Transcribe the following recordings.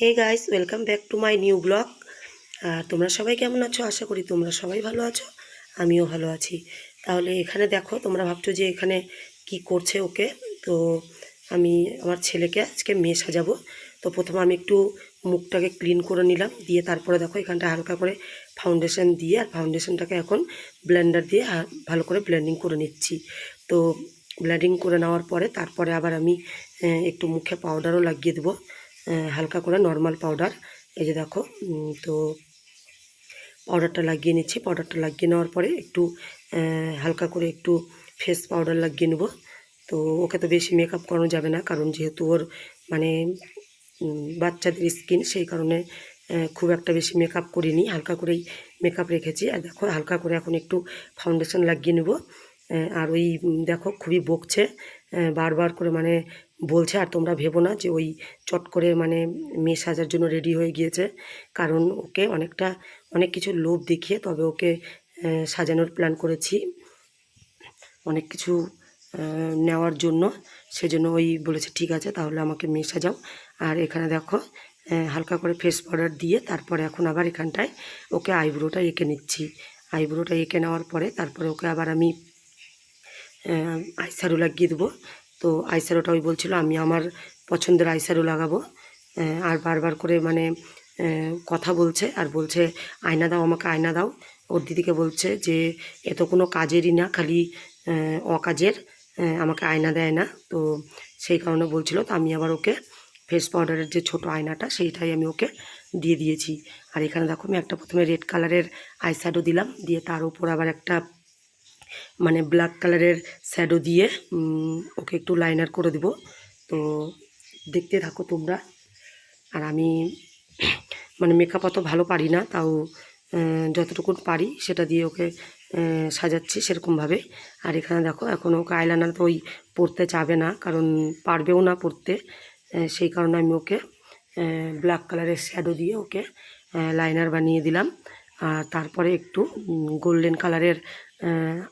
Hey guys welcome back to my new blog আর তোমরা সবাই কেমন আছো? আশা করি তোমরা সবাই ভালো আছো। আমিও ভালো আছি। তাহলে এখানে দেখো, তোমরা ভাবছ যে এখানে কি করছে ওকে? তো আমি, আমার ছেলেকে আজকে মেয়ে সাজাবো। তো প্রথমে আমি একটু মুখটাকে ক্লিন করে নিলাম। দিয়ে তারপরে দেখো, এখানটা হালকা করে ফাউন্ডেশন দিয়ে আর ফাউন্ডেশনটাকে এখন ব্লেন্ডার দিয়ে ভালো করে ব্লেন্ডিং করে নিচ্ছি। তো ব্লেন্ডিং করে নেওয়ার পরে তারপরে আবার আমি একটু মুখে পাউডারও লাগিয়ে দেবো। হালকা করে নর্মাল পাউডার এই যে দেখো তো পাউডারটা লাগিয়ে নিচ্ছি। পাউডারটা লাগিয়ে নেওয়ার পরে একটু হালকা করে একটু ফেস পাউডার লাগিয়ে নেব। তো ওকে তো বেশি মেকআপ করানো যাবে না, কারণ যেহেতু ওর মানে বাচ্চাদের স্কিন সেই কারণে খুব একটা বেশি মেকআপ করিনি। হালকা করেই মেকআপ রেখেছি। আর দেখো, হালকা করে এখন একটু ফাউন্ডেশন লাগিয়ে নেব। আর ওই দেখো, খুবই বকছে। বারবার করে মানে বলছে, আর তোমরা ভেবো না যে ওই চট করে মানে মেয়ে সাজার জন্য রেডি হয়ে গিয়েছে। কারণ ওকে অনেকটা, অনেক কিছু লোভ দেখিয়ে তবে ওকে সাজানোর প্ল্যান করেছি। অনেক কিছু নেওয়ার জন্য। সেজন্য ওই বলেছে, ঠিক আছে, তাহলে আমাকে মেয়ে সাজাও। আর এখানে দেখো হালকা করে ফেস পাউডার দিয়ে তারপরে এখন আবার এখানটায় ওকে আইব্রোটা এঁকে নিচ্ছি। আইব্রোটা এঁকে নেওয়ার পরে তারপরে ওকে আবার আমি আইশ্যাডো লাগিয়ে দেবো। তো আইশ্যাডোটা ওই বলছিল, আমি আমার পছন্দের আইশ্যাডো লাগাবো। আর বারবার করে মানে কথা বলছে, আর বলছে, আয়না দাও আমাকে, আয়না দাও। ওর দিদিকে বলছে যে, এ তো কোনো কাজেরই না, খালি অকাজের আমাকে আয়না দেয় না। তো সেই কারণে বলছিল, তো আমি আবার ওকে ফেস পাউডারের যে ছোট আয়নাটা, সেইটাই আমি ওকে দিয়ে দিয়েছি। আর এখানে দেখো, আমি একটা প্রথমে রেড কালারের আইশ্যাডো দিলাম, দিয়ে তার উপর আবার একটা মানে ব্ল্যাক কালারের শ্যাডো দিয়ে ওকে একটু লাইনার করে দিব। তো দেখতে থাকো তোমরা। আর আমি মানে মেকআপ অত ভালো পারি না, তাও যতটুকু পারি সেটা দিয়ে ওকে সাজাচ্ছি সেরকমভাবে। আর এখানে দেখো, এখন ওকে আইলাইনার তো ওই পরতে চাবে না, কারণ পারবেও না পরতে। সেই কারণে আমি ওকে ব্ল্যাক কালারের শ্যাডো দিয়ে ওকে লাইনার বানিয়ে দিলাম। আর তারপরে একটু গোল্ডেন কালারের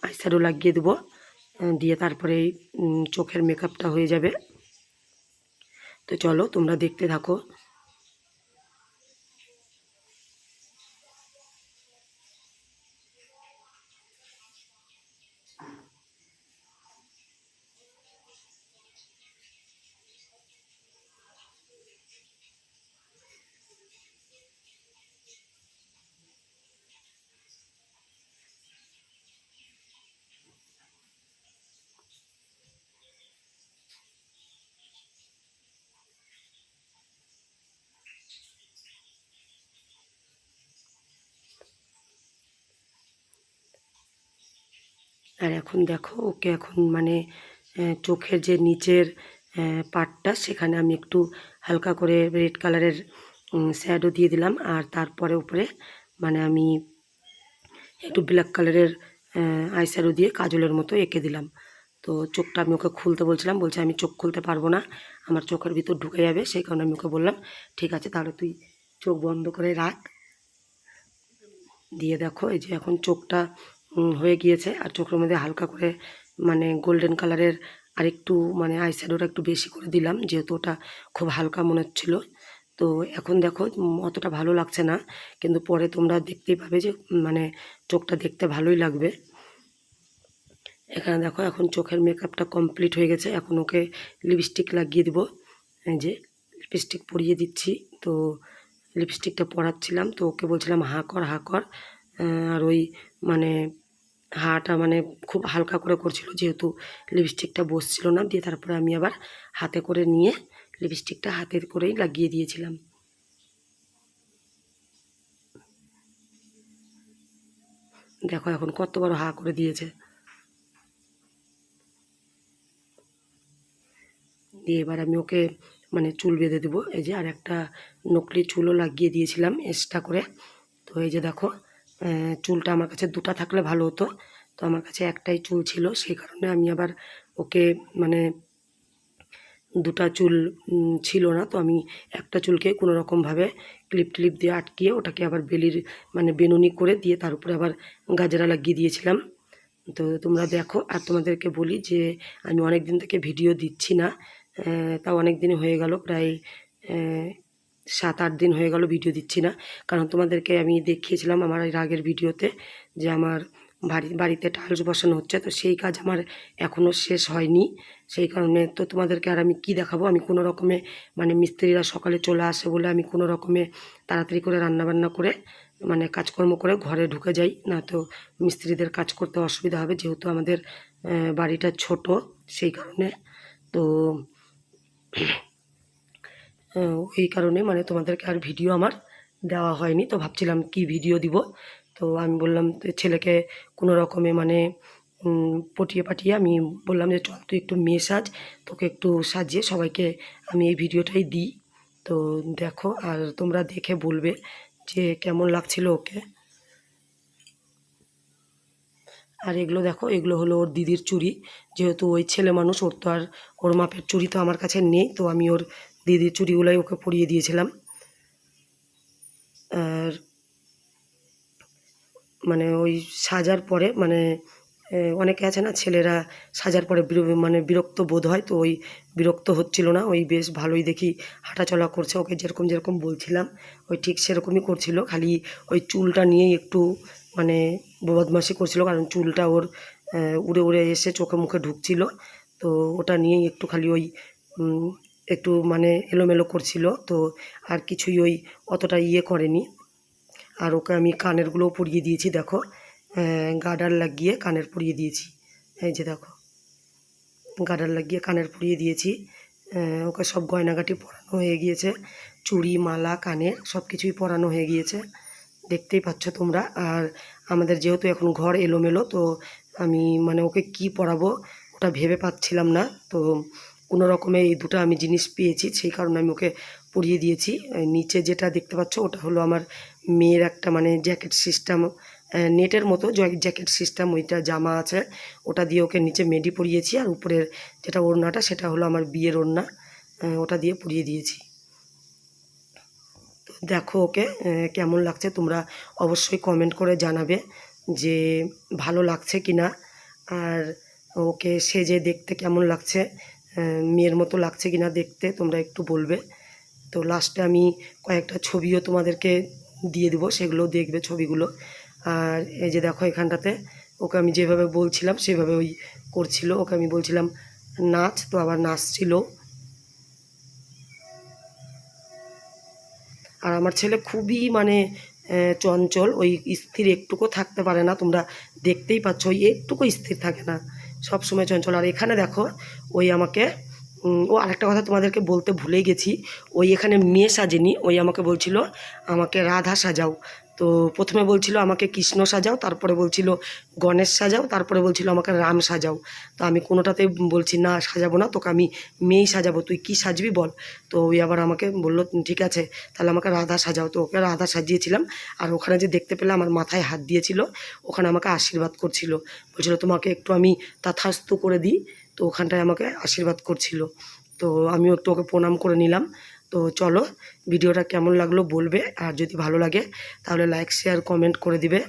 আইশ্যাডো লাগিয়ে দেবো। দিয়ে তারপরে চোখের মেকআপটা হয়ে যাবে। তো চলো তোমরা দেখতে থাকো। আর এখন দেখো, ওকে এখন মানে চোখের যে নিচের পার্টটা সেখানে আমি একটু হালকা করে রেড কালারের শ্যাডো দিয়ে দিলাম। আর তারপরে উপরে মানে আমি একটু ব্ল্যাক কালারের আইশ্যাডো দিয়ে কাজলের মতো এঁকে দিলাম। তো চোখটা আমি ওকে খুলতে বলছিলাম, বলছে আমি চোখ খুলতে পারব না, আমার চোখের ভিতর ঢুকে যাবে, সেই কারণে আমি ওকে বললাম, ঠিক আছে, তাহলে তুই চোখ বন্ধ করে রাখ। দিয়ে দেখো, এই যে এখন চোখটা হয়ে গিয়েছে। আর চোখের মধ্যে হালকা করে মানে গোল্ডেন কালারের আর একটু মানে আইশ্যাডোটা একটু বেশি করে দিলাম, যেহেতু ওটা খুব হালকা মনে হচ্ছিল। তো এখন দেখো অতটা ভালো লাগছে না, কিন্তু পরে তোমরা দেখতেই পাবে যে মানে চোখটা দেখতে ভালোই লাগবে। এখানে দেখো, এখন চোখের মেকআপটা কমপ্লিট হয়ে গেছে। এখন ওকে লিপস্টিক লাগিয়ে দিব। এই যে লিপস্টিক পরিয়ে দিচ্ছি। তো লিপস্টিকটা পরাচ্ছিলাম, তো ওকে বলছিলাম, হা কর হা কর। আর ওই মানে হাটা মানে খুব হালকা করে করছিল, যেহেতু লিপস্টিকটা বসছিল না, দিয়ে তারপরে আমি আবার হাতে করে নিয়ে লিপস্টিকটা হাতে করেই লাগিয়ে দিয়েছিলাম। দেখো এখন কত বড় হা করে দিয়েছে। দিয়ে এবার আমি ওকে মানে চুল বেঁধে দেবো, এই যে আর একটা নকলি চুলও লাগিয়ে দিয়েছিলাম এক্সট্রা করে। তো এই যে দেখো চুলটা আমার কাছে দুটো থাকলে ভালো হতো। তো আমার কাছে একটাই চুল ছিল, সেই কারণে আমি আবার ওকে মানে দুটা চুল ছিল না। তো আমি একটা চুলকে কোনো রকমভাবে ক্লিপ টিলিপ দিয়ে আটকিয়ে ওটাকে আবার বেলির মানে বেনুনি করে দিয়ে তার উপরে আবার গাজরা লাগিয়ে দিয়েছিলাম। তো তোমরা দেখো, আর তোমাদেরকে বলি যে আমি অনেক দিন থেকে ভিডিও দিচ্ছি না। তাও অনেক দিন হয়ে গেল, প্রায় সাত আট দিন হয়ে গেল ভিডিও দিচ্ছি না। কারণ তোমাদেরকে আমি দেখিয়েছিলাম আমার এর আগের ভিডিওতে যে আমার বাড়ি, বাড়িতে টাইলস বসানো হচ্ছে। তো সেই কাজ আমার এখনও শেষ হয়নি। সেই কারণে তো তোমাদেরকে আর আমি কি দেখাবো? আমি কোনো রকমে মানে মিস্ত্রিরা সকালে চলে আসে বলে আমি কোনো রকমে তাড়াতাড়ি করে রান্নাবান্না করে মানে কাজকর্ম করে ঘরে ঢুকে যাই। না তো মিস্ত্রিদের কাজ করতে অসুবিধা হবে, যেহেতু আমাদের বাড়িটা ছোট, সেই কারণে। তো এই কারণে মানে তোমাদেরকে আর ভিডিও আমার দেওয়া হয়নি, তো ভাবছিলাম কি ভিডিও দিব। তো আমি বললাম ছেলেকে কোনো রকমে মানে পটিয়ে পাটিয়ে আমি বললাম যে চল তুই একটু মেয়ে সাজ, তোকে একটু সাজিয়ে সবাইকে আমি এই ভিডিওটাই দিই। তো দেখো, আর তোমরা দেখে বলবে যে কেমন লাগছিল ওকে। আর এগুলো দেখো, এগুলো হলো ওর দিদির চুড়ি। যেহেতু ওই ছেলে মানুষ, ওর তো আর, ওর মাপের চুড়ি তো আমার কাছে নেই, তো আমি ওর দিদির চুড়িগুলোই ওকে পরিয়ে দিয়েছিলাম। আর মানে ওই সাজার পরে মানে অনেকে আছে না ছেলেরা সাজার পরে মানে বিরক্ত বোধ হয়, তো ওই বিরক্ত হচ্ছিল না, ওই বেশ ভালোই দেখি হাঁটাচলা করছে, ওকে যেরকম যেরকম বলছিলাম, ওই ঠিক সেরকমই করছিল, খালি ওই চুলটা নিয়েই একটু মানে বদমাশি করছিল, কারণ চুলটা ওর উড়ে উড়ে এসে চোখে মুখে ঢুকছিল, তো ওটা নিয়েই একটু খালি ওই একটু মানে এলোমেলো করছিল, তো আর কিছুই ওই অতটা ইয়ে করেনি। আর ওকে আমি কানেরগুলোও পরিয়ে দিয়েছি, দেখো। গার্ডার লাগিয়ে কানের পরিয়ে দিয়েছি। এই যে দেখো গার্ডার লাগিয়ে কানের পরিয়ে দিয়েছি। ওকে সব গয়নাগাটি পরানো হয়ে গিয়েছে। চুড়ি, মালা, কানের সব কিছুই পরানো হয়ে গিয়েছে। দেখতেই পাচ্ছ তোমরা। আর আমাদের যেহেতু এখন ঘর এলোমেলো, তো আমি মানে ওকে কি পরাবো ওটা ভেবে পাচ্ছিলাম না। তো কোনো রকমে এই দুটো আমি জিনিস পেয়েছি, সেই কারণে আমি ওকে পরিয়ে দিয়েছি। নিচে যেটা দেখতে পাচ্ছ ওটা হলো আমার মেয়ের একটা মানে জ্যাকেট সিস্টেম নেটের মতো জ্যাকেট সিস্টেম, ওইটা জামা আছে, ওটা দিয়ে ওকে নিচে মেডি পরিয়েছি, আর উপরের যেটা ওড়নাটা সেটা হলো আমার বিয়ের ওড়না ওটা দিয়ে পরিয়ে দিয়েছি। দেখো ওকে কেমন লাগছে তোমরা অবশ্যই কমেন্ট করে জানাবে যে ভালো লাগছে কি না আর ওকে সেজে দেখতে কেমন লাগছে। মেয়ের মতো লাগছে কি না দেখতে, তোমরা একটু বলবে। তো লাস্টে আমি কয়েকটা ছবিও তোমাদেরকে দিয়ে দেবো সেগুলো দেখবে ছবিগুলো। আর এই যে দেখো এখানটাতে, ওকে আমি যেভাবে বলছিলাম সেভাবে ওই করছিল। ওকে আমি বলছিলাম, নাচ। তো আবার নাচছিল। আর আমার ছেলে খুবই মানে চঞ্চল। ওই স্থির একটুকু থাকতে পারে না, তোমরা দেখতেই পাচ্ছ, ওই একটুকু স্থির থাকে না। সব সময় চঞ্চল। আর এখানে দেখো, ওই আমাকে ও আরেকটা কথা তোমাদেরকে বলতে ভুলে গেছি। ওই এখানে মেয়ে সাজেনি, ওই আমাকে বলছিল, আমাকে রাধা সাজাও। তো প্রথমে বলছিল, আমাকে কৃষ্ণ সাজাও। তারপরে বলছিল, গণেশ সাজাও। তারপরে বলছিল, আমাকে রাম সাজাও। তো আমি কোনোটাতেই বলছি, না, সাজাবো না, তোকে আমি মেয়েই সাজাবো। তুই কি সাজবি বল? তো ওই আবার আমাকে বলল, ঠিক আছে, তাহলে আমাকে রাধা সাজাও। তো ওকে রাধা সাজিয়েছিলাম আর ওখানে যে দেখতে পেলে আমার মাথায় হাত দিয়েছিল, ওখানে আমাকে আশীর্বাদ করছিল। বলছিল, তোমাকে একটু আমি তাথাস্তু করে দিই। তো ওখানটায় আমাকে আশীর্বাদ করছিল। তো আমিও একটু ওকে প্রণাম করে নিলাম। তো চলো ভিডিওটা কেমন লাগল বলবে, আর যদি ভালো লাগে তাহলে লাইক শেয়ার কমেন্ট করে দিবে।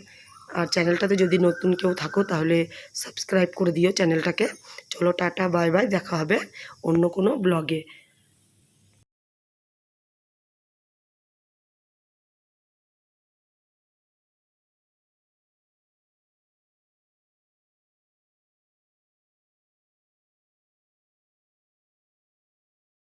আর চ্যানেলটাতে যদি নতুন কেউ থাকো তাহলে সাবস্ক্রাইব করে দিও চ্যানেলটাকে। চলো টাটা বাই বাই দেখা হবে অন্য কোনো ব্লগে